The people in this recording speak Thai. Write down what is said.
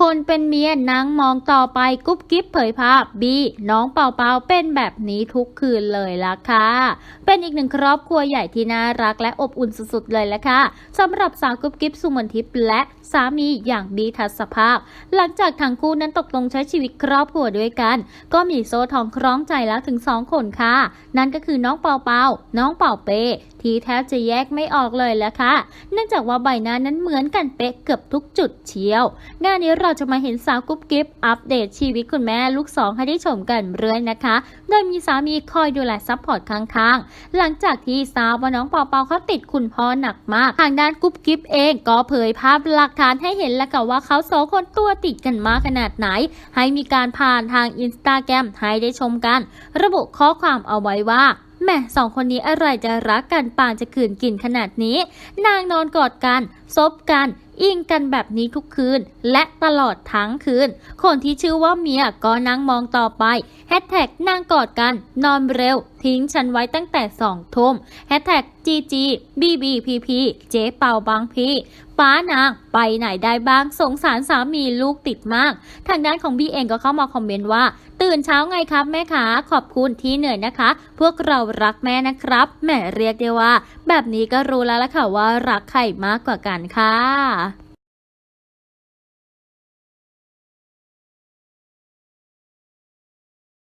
คนเป็นเมียนางมองต่อไปกุ๊บกิ๊บเผยภาพบีน้องเป่าเปาเป็นแบบนี้ทุกคืนเลยล่ะค่ะ เป็นอีกหนึ่งครอบครัวใหญ่ที่น่ารักและอบอุ่นสุดๆเลยละค่ะสำหรับสาวกุ๊บกิ๊บสุมนทิพย์และสามีอย่างบีทัศภาคหลังจากทั้งคู่นั้นตกลงใช้ชีวิตครอบครัวด้วยกัน ก็มีโซ่ทองคล้องใจแล้วถึงสองคนค่ะ นั่นก็คือน้องเป่าเปาน้องเป่าเป้ ที่แทบจะแยกไม่ออกเลยละค่ะ เนื่องจากว่าใบหน้านั้นเหมือนกันเป๊ะเกือบทุกจุดเชียว งานนี้เราจะมาเห็นสาวกุ๊บกิ๊บอัปเดตชีวิตคุณแม่ลูกสองให้ได้ชมกันเรื่อยนะคะ โดยมีสามีคอยดูแลซัพพอร์ตข้างๆ หลังจากที่ทราบว่าน้องเปาเปาเขาติดคุณพ่อหนักมาก ทางด้านกุ๊บกิ๊บเองก็เผยภาพหลักฐานให้เห็นแล้วค่ะว่าเขาสองคนตัวติดกันมากขนาดไหน ให้มีการผ่านทางอินสตาแกรมให้ได้ชมกัน ระบุข้อความเอาไว้ว่า แม่สองคนนี้อะไรจะรักกันปานจะขืนกินขนาดนี้ นางนอนกอดกันซบกันอิงกันแบบนี้ทุกคืน และตลอดทั้งคืน คนที่ชื่อว่าเมียก็นั่งมองต่อไปแฮชแท็กนั่งกอดกัน นอนเร็ว ทิ้งฉันไว้ตั้งแต่สองทุ่มแฮชแท็กจีจีบีบีพีพีเจ๊เป่าบางพี่ป้านางไปไหนได้บ้างสงสารสามีลูกติดมาก ทางด้านของบีเองก็เข้ามาคอมเมนต์ว่า ตื่นเช้าไงครับแม่ขาขอบคุณที่เหนื่อยนะคะ พวกเรารักแม่นะครับแม่เรียกได้ว่า แบบนี้ก็รู้แล้วล่ะค่ะว่ารักใครมากกว่ากันค่ะ